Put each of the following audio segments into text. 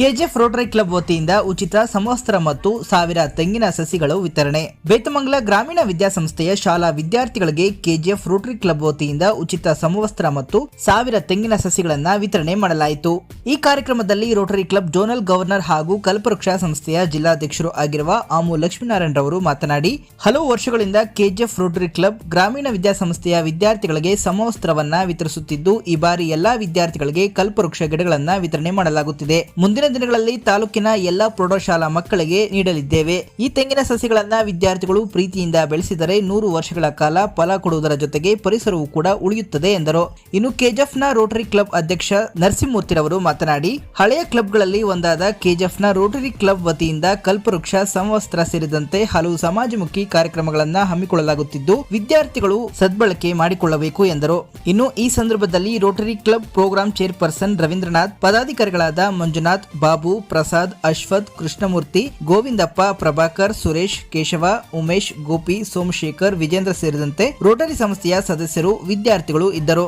KGF Rotary club ವತಿಯಿಂದ ಉಚಿತ ಸಮವಸ್ತ್ರ ಮತ್ತು ಸಾವಿರ ತೆಂಗಿನ ಸಸಿಗಳು ವಿತರಣೆ. ಬೇತಮಂಗಲ ಗ್ರಾಮೀಣ ವಿದ್ಯಾಸಂಸ್ಥೆಯ ಶಾಲಾ ವಿದ್ಯಾರ್ಥಿಗಳಿಗೆ ಕೆಜಿಎಫ್ ರೋಟರಿ ಕ್ಲಬ್ ವತಿಯಿಂದ ಉಚಿತ ಸಮವಸ್ತ್ರ ಮತ್ತು ಸಾವಿರ ತೆಂಗಿನ ಸಸಿಗಳನ್ನ ವಿತರಣೆ ಮಾಡಲಾಯಿತು. ಈ ಕಾರ್ಯಕ್ರಮದಲ್ಲಿ ರೋಟರಿ ಕ್ಲಬ್ ಜೋನಲ್ ಗವರ್ನರ್ ಹಾಗೂ ಕಲ್ಪವೃಕ್ಷ ಸಂಸ್ಥೆಯ ಜಿಲ್ಲಾಧ್ಯಕ್ಷರು ಆಗಿರುವ ಆಮು ಲಕ್ಷ್ಮೀನಾರಾಯಣ ರವರು ಮಾತನಾಡಿ, ಹಲವು ವರ್ಷಗಳಿಂದ ಕೆಜಿಎಫ್ ರೋಟರಿ ಕ್ಲಬ್ ಗ್ರಾಮೀಣ ವಿದ್ಯಾಸಂಸ್ಥೆಯ ವಿದ್ಯಾರ್ಥಿಗಳಿಗೆ ಸಮವಸ್ತ್ರವನ್ನ ವಿತರಿಸುತ್ತಿದ್ದು, ಈ ಬಾರಿ ಎಲ್ಲಾ ವಿದ್ಯಾರ್ಥಿಗಳಿಗೆ ಕಲ್ಪವೃಕ್ಷ ಗಿಡಗಳನ್ನ ವಿತರಣೆ ಮಾಡಲಾಗುತ್ತಿದೆ. ಮುಂದಿನ ದಿನಗಳಲ್ಲಿ ತಾಲೂಕಿನ ಎಲ್ಲಾ ಪ್ರೌಢಶಾಲಾ ಮಕ್ಕಳಿಗೆ ನೀಡಲಿದ್ದೇವೆ. ಈ ತೆಂಗಿನ ಸಸಿಗಳನ್ನ ವಿದ್ಯಾರ್ಥಿಗಳು ಪ್ರೀತಿಯಿಂದ ಬೆಳೆಸಿದರೆ ನೂರು ವರ್ಷಗಳ ಕಾಲ ಫಲ ಕೊಡುವುದರ ಜೊತೆಗೆ ಪರಿಸರವು ಕೂಡ ಉಳಿಯುತ್ತದೆ, ಎಂದರು. ಇನ್ನು ಕೆಜಿಎಫ್ನ ರೋಟರಿ ಕ್ಲಬ್ ಅಧ್ಯಕ್ಷ ನರಸಿಂಹಮೂರ್ತಿರವರು ಮಾತನಾಡಿ, ಹಳೆಯ ಕ್ಲಬ್ಗಳಲ್ಲಿ ಒಂದಾದ ಕೆಜಿಎಫ್ನ ರೋಟರಿ ಕ್ಲಬ್ ವತಿಯಿಂದ ಕಲ್ಪವೃಕ್ಷ ಸಮವಸ್ತ್ರ ಸೇರಿದಂತೆ ಹಲವು ಸಮಾಜಮುಖಿ ಕಾರ್ಯಕ್ರಮಗಳನ್ನ ಹಮ್ಮಿಕೊಳ್ಳಲಾಗುತ್ತಿದ್ದು, ವಿದ್ಯಾರ್ಥಿಗಳು ಸದ್ಬಳಕೆ ಮಾಡಿಕೊಳ್ಳಬೇಕು, ಎಂದರು. ಇನ್ನು ಈ ಸಂದರ್ಭದಲ್ಲಿ rotary club program chairperson Ravindranath, ಪದಾಧಿಕಾರಿಗಳಾದ Manjunath Babu, Prasad, Ashwath, Krishnamurthy, Govindappa, Prabhakar, Suresh, Keshava, Umesh, Gopi, Somashekar, Vijendra ಸೇರಿದಂತೆ ರೋಟರಿ ಸಂಸ್ಥೆಯ ಸದಸ್ಯರು, ವಿದ್ಯಾರ್ಥಿಗಳು ಇದ್ದರು.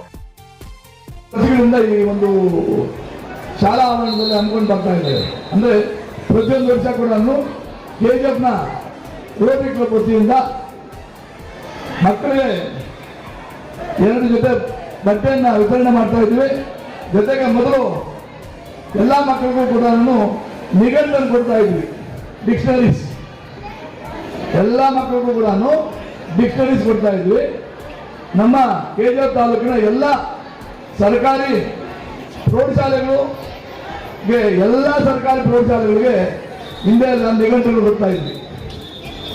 ಶಾಲಾ ಆವರಣದಲ್ಲಿ ಬರ್ತಾ ಇದ್ದೇವೆ ಅಂದ್ರೆ ಪ್ರತಿಯೊಂದು ವರ್ಷ ಕೂಡ ರೋಟರಿ ಕ್ಲಬ್ ವತಿಯಿಂದ ಎರಡು ಜೊತೆ ಬಟ್ಟೆಯನ್ನು ವಿತರಣೆ ಮಾಡ್ತಾ ಇದ್ದೀವಿ. ಜೊತೆಗೆ ಮೊದಲು ಎಲ್ಲ ಮಕ್ಕಳಿಗೂ ಕೂಡ ನಿಘಂಟನ್ನು ಕೊಡ್ತಾ ಇದ್ವಿ ಡಿಕ್ಷನರೀಸ್ ಎಲ್ಲ ಮಕ್ಕಳಿಗೂ ಕೂಡ ಡಿಕ್ಷನರೀಸ್ ಕೊಡ್ತಾ ಇದ್ವಿ. ನಮ್ಮ ಕೆಜಿಎಫ್ ತಾಲೂಕಿನ ಎಲ್ಲ ಸರ್ಕಾರಿ ಪ್ರೌಢಶಾಲೆಗಳು ಎಲ್ಲ ಸರ್ಕಾರಿ ಪ್ರೌಢಶಾಲೆಗಳಿಗೆ ಹಿಂದೆ ನಾನು ನಿಘಂಟುಗಳು ಕೊಡ್ತಾ ಇದ್ವಿ.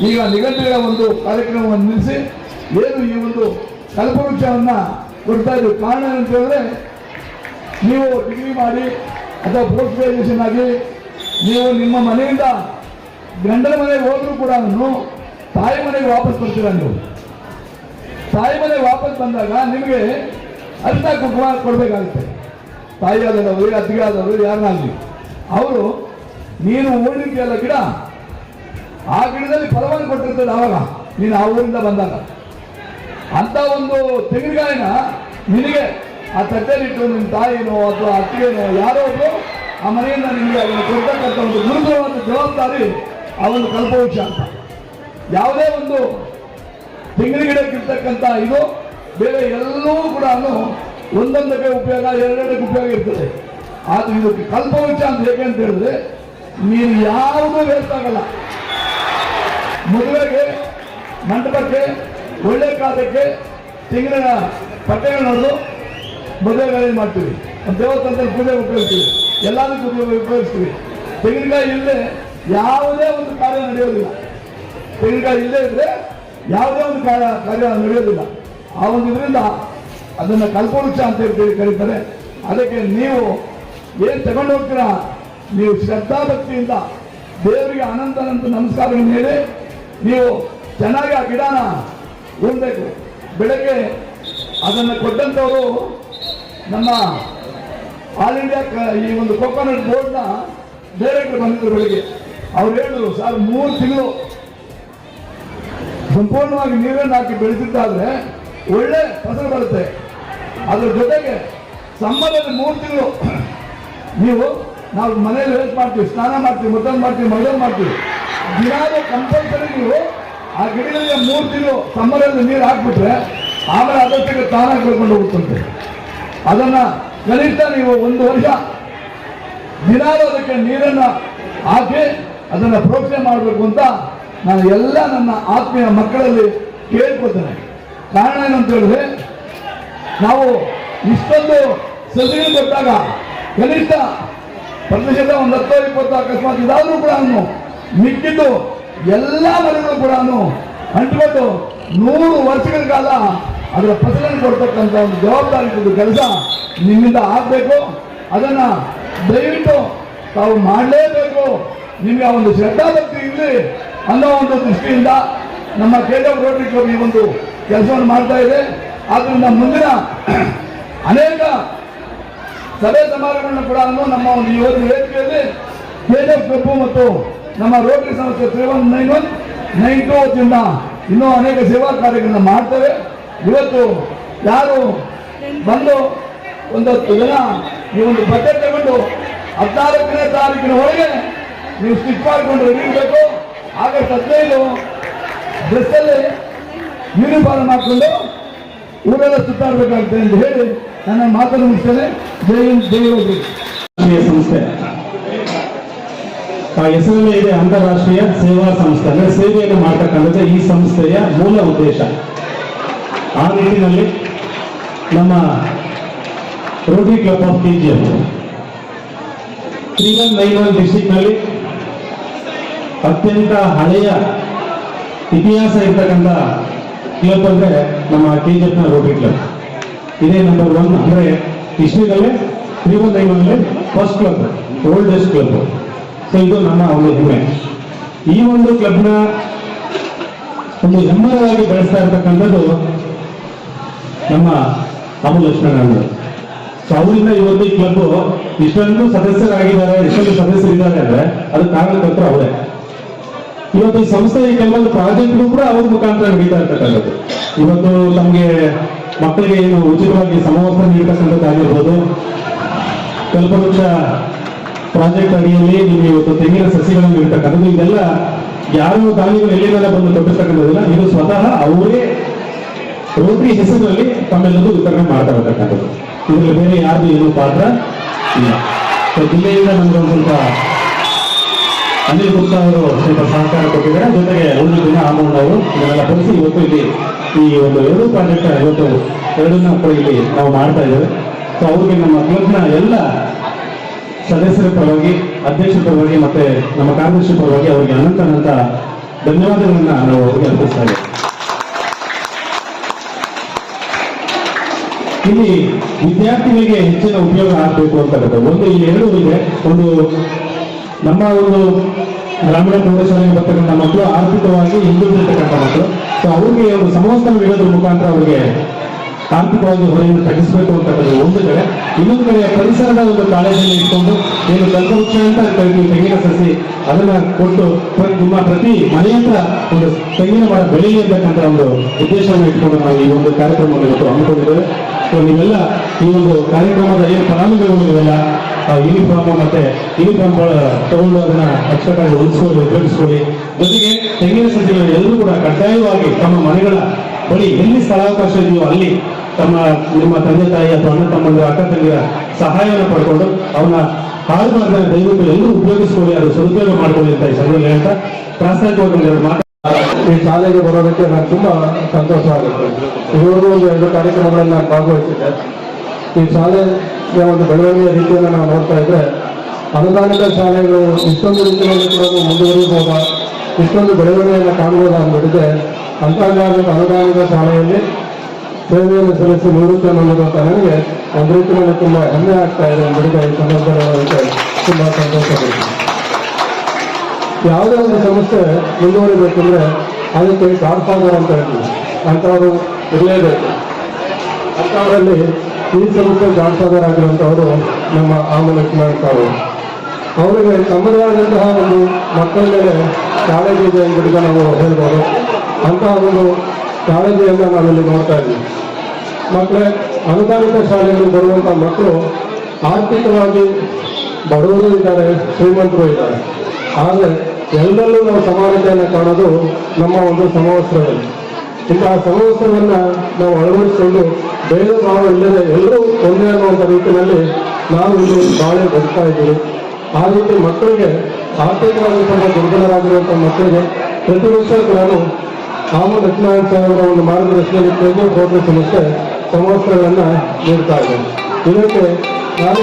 ಈಗ ನಿಘಂಟುಗಳ ಒಂದು ಕಾರ್ಯಕ್ರಮವನ್ನು ನಿಲ್ಲಿಸಿ ಏನು ಈ ಒಂದು ಕಲ್ಪವೃಕ್ಷವನ್ನು ಕೊಡ್ತಾ ಇದ್ವಿ. ಕಾರಣ ಏನಂತ ಹೇಳಿದ್ರೆ ನೀವು ಡಿಗ್ರಿ ಮಾಡಿ ಅಥವಾ ಪೋಸ್ಟ್ ಗ್ರಾಜುಯೇಷನ್ ಆಗಿ, ನೀವು ನಿಮ್ಮ ಮನೆಯಿಂದ ಗಂಡನ ಮನೆಗೆ ಹೋದ್ರು ಕೂಡ ತಾಯಿ ಮನೆಗೆ ವಾಪಸ್ ಬರ್ತೀರಾ ನೀವು? ತಾಯಿ ಮನೆಗೆ ವಾಪಸ್ ಬಂದಾಗ ನಿಮಗೆ ಅರ್ಥ ಕುಟುಂಬ ಕೊಡಬೇಕಾಗುತ್ತೆ. ತಾಯಿ ಆದವರು, ಅತ್ತಿಗೆ ಆದವರು, ಯಾರನ್ನಾಗಲಿ. ಅವರು, ನೀನು ಉಳಿಕೆಲ್ಲ ಗಿಡ, ಆ ಗಿಡದಲ್ಲಿ ಫಲವನ್ನು ಕೊಟ್ಟಿರ್ತದೆ ಆವಾಗ. ನೀನು ಆ ಊರಿಂದ ಬಂದಾಗ. ಅಂತ ಒಂದು ತೆಂಗಿನಕಾಯಿನ ನಿನಗೆ ಆ ತಟ್ಟೆಲಿಟ್ಟು ನಿಮ್ಮ ತಾಯಿನೋ ಅಥವಾ ಅತ್ತಿಗೆನೋ ಯಾರೋ ಒಬ್ಬರು ಆ ಮನೆಯಿಂದ ನಿಮಗೆ ಅವನು ಕೊಡ್ತಕ್ಕಂಥ ಒಂದು ಗುರುತರವಾದ ಜವಾಬ್ದಾರಿ ಆ ಒಂದು ಕಲ್ಪವೃಕ್ಷ ಅಂತ. ಯಾವುದೇ ಒಂದು ತೆಂಗಿನ ಗಿಡಕ್ಕಿರ್ತಕ್ಕಂಥ ಇದು ಬೇರೆ ಎಲ್ಲವೂ ಕೂಡ ಒಂದೊಂದಕ್ಕೆ ಉಪಯೋಗ, ಎರಡೆರಡಕ್ಕೆ ಉಪಯೋಗ ಇರ್ತದೆ. ಆದ್ರೆ ಇದಕ್ಕೆ ಕಲ್ಪವೃಕ್ಷ ಅಂತ ಹೇಗೆ ಅಂತ ಹೇಳಿದ್ರೆ, ನೀನು ಯಾವುದೂ ವೇಸ್ಟ್ ಆಗಲ್ಲ. ಮದುವೆಗೆ, ಮಂಟಪಕ್ಕೆ, ಒಳ್ಳೆ ಕಾಲಕ್ಕೆ ತೆಂಗಿನ ಪಟ್ಟೆಗಳನ್ನೋದು ಮದುವೆಗಳಲ್ಲಿ ಮಾಡ್ತೀವಿ. ದೇವಸ್ಥಾನದಲ್ಲಿ ಪೂಜೆ ಉಪಯೋಗಿಸ್ತೀವಿ ಎಲ್ಲದಕ್ಕೂ ಉಪಯೋಗ ಉಪಯೋಗಿಸ್ತೀವಿ. ತೆಂಗಿನಕಾಯಿ ಇಲ್ಲದೆ ಯಾವುದೇ ಒಂದು ಕಾರ್ಯ ನಡೆಯೋದಿಲ್ಲ. ತೆಂಗಿನಕಾಯಿ ಇಲ್ಲದೆ ಇದ್ರೆ ಯಾವುದೇ ಒಂದು ಕಾರ್ಯ ಕಾರ್ಯ ನಡೆಯೋದಿಲ್ಲ. ಆ ಒಂದು ಇದರಿಂದ ಅದನ್ನು ಕಲ್ಪವೃಕ್ಷ ಅಂತ ಹೇಳಿ ಕರೀತಾರೆ. ಅದಕ್ಕೆ ನೀವು ಏನು ತಗೊಂಡು ಹೋಗ್ತೀರಾ? ನೀವು ಶ್ರದ್ಧಾಭಕ್ತಿಯಿಂದ ದೇವರಿಗೆ ಅನಂತನಂತ ನಮಸ್ಕಾರ ಹೇಳಿ ನೀವು ಚೆನ್ನಾಗಿ ಆ ಗಿಡನ ಉಣ್ಬೇಕು. ಬೆಳಗ್ಗೆ ಅದನ್ನು ಕೊಟ್ಟಂಥವರು ನಮ್ಮ ಆಲ್ ಇಂಡಿಯಾ ಈ ಒಂದು ಕೋಕೋನಟ್ ಬೋರ್ಡ್ನ ಡೈರೆಕ್ಟರ್ ಬಂದಿದ್ದರು ಬೆಳಿಗ್ಗೆ. ಅವ್ರು ಹೇಳಿದ್ರು ಸರ್ ಮೂರು ತಿಂಗಳು ಸಂಪೂರ್ಣವಾಗಿ ನೀರನ್ನು ಹಾಕಿ ಬೆಳೆಸಿದ್ದಾದ್ರೆ ಒಳ್ಳೆ ಫಸಲು ಬರುತ್ತೆ. ಅದ್ರ ಜೊತೆಗೆ ಸಮ್ಮರಲ್ಲಿ ಮೂರು ತಿಂಗಳು ನೀವು ನಾವು ಮನೇಲಿ ವೇಸ್ಟ್ ಮಾಡ್ತೀವಿ, ಸ್ನಾನ ಮಾಡ್ತೀವಿ ಮತ್ತೊಂದು ಮಾಡ್ತೀವಿ ಮತ್ತೊಂದು ಮಾಡ್ತೀವಿ. ದಿನಾಲು ಕಂಪಲ್ಸರಿ ನೀವು ಆ ಗಿಡಗಳಿಗೆ ಮೂರು ತಿಂಗಳು ಸಮ್ಮರಲ್ಲಿ ನೀರು ಹಾಕ್ಬಿಟ್ರೆ ಆಮೇಲೆ ಅದಕ್ಕೆ ತಾನಾಗಿ ಬೆಳ್ಕೊಂಡು ಹೋಗುತ್ತಂತೆ ಅದನ್ನ ಕನಿಷ್ಠ ನೀವು ಒಂದು ವರ್ಷ ದಿನಾಲು ಅದಕ್ಕೆ ನೀರನ್ನ ಹಾಕಿ ಅದನ್ನ ಪ್ರೋಕ್ಷಣೆ ಮಾಡಬೇಕು ಅಂತ ನಾನು ಎಲ್ಲ ನನ್ನ ಆತ್ಮೀಯ ಮಕ್ಕಳಲ್ಲಿ ಕೇಳ್ಕೊತೇನೆ ಕಾರಣ ಏನಂತ ಹೇಳಿದ್ರೆ, ನಾವು ಇಷ್ಟೊಂದು ಸಲಹೆ ಕೊಟ್ಟಾಗ ಕನಿಷ್ಠ ಪ್ರತಿಶತ ಒಂದು ಹತ್ತು ಇಪ್ಪತ್ತು ಅಕಸ್ಮಾತ್ ಇದಾದ್ರೂ ಕೂಡ ಮಿಕ್ಕಿದ್ದು ಎಲ್ಲ ಮನೆಗಳು ಕೂಡ ಅಂಟ್ಕೊಂಡು ನೂರು ವರ್ಷಗಳ ಕಾಲ ಅದರ ಫಸಲನ್ನು ಕೊಡ್ತಕ್ಕಂಥ ಒಂದು ಜವಾಬ್ದಾರಿ ಕೆಲಸ ನಿಮ್ಮಿಂದ ಆಗಬೇಕು. ಅದನ್ನ ದಯವಿಟ್ಟು ತಾವು ಮಾಡಲೇಬೇಕು. ನಿಮಗೆ ಆ ಒಂದು ಶ್ರದ್ಧಾಭಕ್ತಿ ಇರಲಿ ಅನ್ನೋ ಒಂದು ದೃಷ್ಟಿಯಿಂದ ನಮ್ಮ ಕೇಂದ್ರ ರೋಟರಿ ಕ್ಲಬ್ ಈ ಒಂದು ಕೆಲಸವನ್ನು ಮಾಡ್ತಾ ಇದೆ. ಆದ್ರಿಂದ ಮುಂದಿನ ಅನೇಕ ಸಭೆ ಸಮಾರಂಭಗಳನ್ನು ಕೂಡ ನಮ್ಮ ಒಂದು ಒಂದು ವೇದಿಕೆಯಲ್ಲಿ ಕೆಜಿಎಫ್ ಕ್ಲಬ್ ಮತ್ತು ನಮ್ಮ ರೋಟರಿ ಸಂಸ್ಥೆ three one nine one, nine two ಇನ್ನೂ ಅನೇಕ ಸೇವಾ ಕಾರ್ಯಗಳನ್ನ ಮಾಡ್ತೇವೆ. ಇವತ್ತು ಯಾರು ಬಂದು ಒಂದು ಹತ್ತು ಜನ ಈ ಒಂದು ಬಟ್ಟೆ ತಗೊಂಡು ಹದಿನಾಲ್ಕನೇ ತಾರೀಕಿನ ಒಳಗೆ ನೀವು ಸ್ಟಿಚ್ ಮಾಡಿಕೊಂಡು ಇರಬೇಕು ಆಗಸ್ಟ್ ಹದಿನೈದು ಡ್ರೆಸ್ಸಲ್ಲಿ ಯೂನಿಫಾರ್ಮ್ ಹಾಕೊಂಡು ಊರೆಲ್ಲ ಸುತ್ತಾಡಬೇಕಾಗ್ತದೆ ಅಂತ ಹೇಳಿ ನನ್ನ ಮಾತನ್ನು ಮುಗಿಸ್ತೇನೆ. ಜೈ ಜೈ ಸಂಸ್ಥೆ. ಆ ಹೆಸರಲ್ಲೇ ಇದೆ ಅಂತಾರಾಷ್ಟ್ರೀಯ ಸೇವಾ ಸಂಸ್ಥೆ, ಅಂದರೆ ಸೇವೆಯನ್ನು ಮಾಡ್ತಕ್ಕಂಥದ್ದು ಈ ಸಂಸ್ಥೆಯ ಮೂಲ ಉದ್ದೇಶ. ಆ ನಿಟ್ಟಿನಲ್ಲಿ ನಮ್ಮ Rotary club of T G F three one nine one ಅತ್ಯಂತ ಹಳೆಯ ಇತಿಹಾಸ ಇರ್ತಕ್ಕಂಥ ಕ್ಲಬ್ ಅಂದರೆ ನಮ್ಮ ಕೆ ಜಿ ಎಫ್ನ ರೋಟರಿ ಕ್ಲಬ್ ಇದೇ ನಂಬರ್ ಒನ್ ಅಂದ್ರೆ ಹಿಸ್ಟ್ರಿನಲ್ಲೇ three one nine one first club oldest club so ಇದು ನಮ್ಮ ಒಂದು ಹೆಮ್ಮೆ. ಈ ಒಂದು ಕ್ಲಬ್ನ ಒಂದು ಹೆಮ್ಮರವಾಗಿ ಬೆಳೆಸ್ತಾ ಇರ್ತಕ್ಕಂಥದ್ದು ನಮ್ಮ ಅಮು ಲಕ್ಷ್ಮಣರು ಸೊ ಅವರಿಂದ ಇವತ್ತು ಈ ಕ್ಲಬ್ ಇಷ್ಟೊಂದು ಸದಸ್ಯರಾಗಿದ್ದಾರೆ, ಇಷ್ಟೊಂದು ಸದಸ್ಯರಿದ್ದಾರೆ ಅಂದ್ರೆ ಅದು ಕಾರಣಕರ್ತರು ಅವರೇ. ಇವತ್ತು ಈ ಸಂಸ್ಥೆಯ ಕೆಲವೊಂದು ಪ್ರಾಜೆಕ್ಟ್ಗಳು ಕೂಡ ಅವ್ರ ಮುಖಾಂತರ ನಡೀತಾ ಇರ್ತಕ್ಕಂಥದ್ದು. ಇವತ್ತು ತಮಗೆ ಮಕ್ಕಳಿಗೆ ಏನು ಉಚಿತವಾಗಿ ಸಮವಸ್ತ್ರ ನೀಡತಕ್ಕಂಥದ್ದಾಗಿರ್ಬೋದು ಕಲ್ಪವೃಕ್ಷ ಪ್ರಾಜೆಕ್ಟ್ ಅಡಿಯಲ್ಲಿ ನೀವು ಇವತ್ತು ತೆಂಗಿನ ಸಸಿಗಳನ್ನು ನೀಡ್ತಕ್ಕಂಥದ್ದು. ಇದೆಲ್ಲ ಯಾರು ದಾನಿಗಳು ಎಲ್ಲಿಂದ ಬಂದು ಕೊಟ್ಟಿರ್ತಕ್ಕಂಥದ್ದಿಲ್ಲ ಇದು ಸ್ವತಃ ಅವರೇ ರೋಟರಿ ಹೆಸರಿನಲ್ಲಿ ತಮ್ಮೆಲ್ಲರೂ ವಿತರಣೆ ಮಾಡ್ತಾ ಇರ್ತಕ್ಕಂಥದ್ದು. ಇದರಲ್ಲಿ ಬೇರೆ ಯಾರು ಏನು ಪಾತ್ರ ಇಲ್ಲ. ಸೊ, ಜಿಲ್ಲೆಯಿಂದ ನಮ್ಗೆ ಒಂದು ಸ್ವಲ್ಪ ಅನಿಲ್ ಗುಪ್ತಾ ಅವರು ಸ್ವಲ್ಪ ಸಹಕಾರ ಕೊಟ್ಟಿದ್ದಾರೆ. ಜೊತೆಗೆ ಒಂದು ದಿನ ಅಮೌಂಟ್ ಅವರು ಇದನ್ನೆಲ್ಲ ಕಲಿಸಿ ಇವತ್ತು ಇಲ್ಲಿ ಈ ಒಂದು ಎರಡು ಪ್ರಾಜೆಕ್ಟ್ ಇವತ್ತು ಎರಡನ್ನ ಕೂಡ ಇಲ್ಲಿ ನಾವು ಮಾಡ್ತಾ ಇದ್ದೇವೆ. ಸೊ ಅವ್ರಿಗೆ ನಮ್ಮ ಕ್ಲಬ್ನ ಎಲ್ಲ ಸದಸ್ಯರ ಪರವಾಗಿ, ಅಧ್ಯಕ್ಷರ ಪರವಾಗಿ ಮತ್ತೆ ನಮ್ಮ ಕಾರ್ಯದರ್ಶಿ ಪರವಾಗಿ ಅವರಿಗೆ ಅನಂತ ಅನಂತ ಧನ್ಯವಾದಗಳನ್ನ ನಾವು ಅವರಿಗೆ ಅರ್ಪಿಸ್ತಾ ಇದ್ದೇವೆ. ಇಲ್ಲಿ ವಿದ್ಯಾರ್ಥಿಗಳಿಗೆ ಹೆಚ್ಚಿನ ಉಪಯೋಗ ಆಗಬೇಕು ಅಂತ ಒಂದು ಇಲ್ಲಿ ಎರಡು ಇದೆ. ಒಂದು ನಮ್ಮ ಒಂದು ಗ್ರಾಮೀಣ ಪ್ರೌಢಶಾಲೆಗೆ ಬರ್ತಕ್ಕಂಥ ಮಕ್ಕಳು ಆರ್ಥಿಕವಾಗಿ ಹಿಂದುಳಿದಿರ್ತಕ್ಕಂಥ ಮಕ್ಕಳು. ಸೊ ಅವ್ರಿಗೆ ಒಂದು ಸಮವಸ್ತ್ರ ನೀಡೋದ್ರ ಮುಖಾಂತರ ಅವರಿಗೆ ಆರ್ಥಿಕವಾಗಿ ಹೊರೆಯನ್ನು ತಗ್ಗಿಸಬೇಕು ಅಂತ ಒಂದು ಕಡೆ. ಇನ್ನೊಂದು ಕಡೆ ಪರಿಸರದ ಒಂದು ಕಾಳಜಿಯನ್ನು ಇಟ್ಕೊಂಡು ಏನು ಕಲ್ಪವೃಕ್ಷ ಅಂತ ತೆಂಗಿನ ಸಸಿ ಅದನ್ನ ಕೊಟ್ಟು ನಿಮ್ಮ ಪ್ರತಿ ಮನೆ ಹತ್ರ ಒಂದು ತೆಂಗಿನ ಮರ ಬೆಳೆಯಲಿ ಅಂತಕ್ಕಂಥ ಒಂದು ಉದ್ದೇಶವನ್ನು ಇಟ್ಕೊಂಡು ನಾವು ಈ ಒಂದು ಕಾರ್ಯಕ್ರಮವನ್ನು ಇವತ್ತು ಹಮ್ಮಿಕೊಂಡಿದ್ದೇವೆ. ಸೊ, ನೀವೆಲ್ಲ ಈ ಒಂದು ಕಾರ್ಯಕ್ರಮದ ಏನು ಫಲಾನುಭವಿಗಳು ಇವೆಲ್ಲ ಯೂನಿಫಾರ್ಮ್ ಮತ್ತೆ ಯೂನಿಫಾರ್ಮ್ ತಗೊಂಡು ಅದನ್ನ ಅಚ್ಚುಕಟ್ಟಾಗಿ ಉಳಿಸ್ಕೊಳ್ಳಿ, ಉಪಯೋಗಿಸ್ಕೊಳ್ಳಿ. ಜೊತೆಗೆ ತೆಂಗಿನ ಸಸಿಗಳು ಎಲ್ಲರೂ ಕೂಡ ಕಡ್ಡಾಯವಾಗಿ ತಮ್ಮ ಮನೆಗಳ ಬಳಿ ಎಲ್ಲಿ ಸ್ಥಳಾವಕಾಶ ಇದೆಯೋ ಅಲ್ಲಿ ತಮ್ಮ ನಿಮ್ಮ ತಂದೆ, ತಾಯಿ ಅಥವಾ ಅಣ್ಣ ತಮ್ಮಂದಿರ, ಅಕ್ಕ ತಂಗಿಯ ಸಹಾಯವನ್ನು ಪಡ್ಕೊಂಡು ಅವನ ಹಾಳುಮಾರ್ಗನ ದಯವಿಟ್ಟು ಎಲ್ಲರೂ ಉಪಯೋಗಿಸ್ಕೊಳ್ಳಿ, ಅದು ಸದುಪಯೋಗ ಮಾಡ್ಕೊಳ್ಳಿ ಅಂತ ಈ ಸಂದರ್ಭದಲ್ಲಿ ಹೇಳ್ತಾ, ಪ್ರಾಸ್ತಾವಿಕವಾಗಿ ಒಂದೆರಡು ಮಾತು ಈ ಶಾಲೆಗೆ ಬರೋದಕ್ಕೆ ನಾನು ತುಂಬಾ ಸಂತೋಷವಾಗುತ್ತೆ ಇದುವರೆಗೂ ಒಂದು ಎರಡು ಕಾರ್ಯಕ್ರಮಗಳಲ್ಲಿ ನಾನು ಭಾಗವಹಿಸಿದ್ದೆ. ಈ ಶಾಲೆಯ ಒಂದು ಬೆಳವಣಿಗೆಯ ರೀತಿಯನ್ನು ನಾವು ನೋಡ್ತಾ ಇದ್ರೆ, ಅನುದಾನಿತ ಶಾಲೆಗಳು ಇಷ್ಟೊಂದು ರೀತಿಯಲ್ಲಿ ಕೂಡ ಮುಂದುವರಿಬೋದ ಇಷ್ಟೊಂದು ಬೆಳವಣಿಗೆಯನ್ನು ಕಾಣಬಹುದಾ ಅಂದ್ಬಿಟ್ಟಿದೆ ಅಂತರ್ಜಾಲದ ಅನುದಾನಿತ ಶಾಲೆಯಲ್ಲಿ ಸೇವೆಯನ್ನು ಸಲ್ಲಿಸಿ ನಿವೃತ್ತಿ ಹೊಂದಿರುವಂತ ನನಗೆ ಒಂದು ರೀತಿಯಲ್ಲಿ ತುಂಬಾ ಹೆಮ್ಮೆ ಆಗ್ತಾ ಇದೆ ಅಂದ್ಬಿಟ್ಟಿದೆ ಈ ಸಂದರ್ಭದಲ್ಲಿ ತುಂಬಾ ಸಂತೋಷ ಯಾವುದೇ ಒಂದು ಸಂಸ್ಥೆ ಮುಂದುವರಿಬೇಕಂದ್ರೆ ಅದಕ್ಕೆ ಗಾಡ್ಫಾದರ್ ಅಂತ ಹೇಳ್ತೀವಿ. ಅಂಥವರು ಇರಲೇಬೇಕು. ಅಂಥವರಲ್ಲಿ ಈ ಸಂಸ್ಥೆ ಗಾಡ್ಫಾದರ್ ಆಗಿರುವಂಥವರು ನಮ್ಮ ಆಮಲ ಅವರು ಅವರಿಗೆ ತಮ್ಮದೇ ಆದಂತಹ ಒಂದು ಮಕ್ಕಳ ಮೇಲೆ ಕಾಳಜಿ ಇದೆ ಎಂಬುದನ್ನು ನಾವು ಹೇಳ್ಬೋದು. ಅಂತಹ ಒಂದು ಕಾಳಜಿಯನ್ನು ನಾವಿಲ್ಲಿ ನೋಡ್ತಾ ಇದ್ದೀವಿ. ಮಕ್ಕಳೇ, ಅನುದಾನಿತ ಶಾಲೆಯಲ್ಲಿ ಬರುವಂಥ ಮಕ್ಕಳು ಆರ್ಥಿಕವಾಗಿ ಬಡವರು ಇದ್ದಾರೆ, ಶ್ರೀಮಂತರು ಇದ್ದಾರೆ. ಆದರೆ ಎಲ್ಲರಲ್ಲೂ ನಾವು ಸಮಾನತೆಯನ್ನು ಕಾಣೋದು ನಮ್ಮ ಒಂದು ಸಮವಸ್ತ್ರದಲ್ಲಿ ಇಂತಹ ಸಮವಸ್ತ್ರವನ್ನು ನಾವು ಅಳವಡಿಸಿಕೊಂಡು ಬೇರೆ ಭಾವ ಇಲ್ಲದೆ ಎಲ್ಲರೂ ಒಂದೇ ಅನ್ನುವಂಥ ರೀತಿಯಲ್ಲಿ ನಾವು ಇಲ್ಲಿ ಬಾಳೆ ಬದುಕ್ತಾ ಇದ್ದೀವಿ. ಆ ರೀತಿ ಮಕ್ಕಳಿಗೆ ಆರ್ಥಿಕವಾಗಿ ಸ್ವಲ್ಪ ದುರ್ಬಲರಾಗಿರುವಂಥ ಮಕ್ಕಳಿಗೆ ಪ್ರತಿ ವರ್ಷ ನಾನು ಆಮ ಲಕ್ಷ್ಮಣ ಸಾಹೇಬರ ಒಂದು ಮಾರ್ಗದರ್ಶನದಲ್ಲಿ ಕೇಂದ್ರ ರೋಟರಿ ಸಂಸ್ಥೆ ಸಮವಸ್ತ್ರಗಳನ್ನು ನೀಡ್ತಾ ಇದೆ ಇದಕ್ಕೆ ನಾನು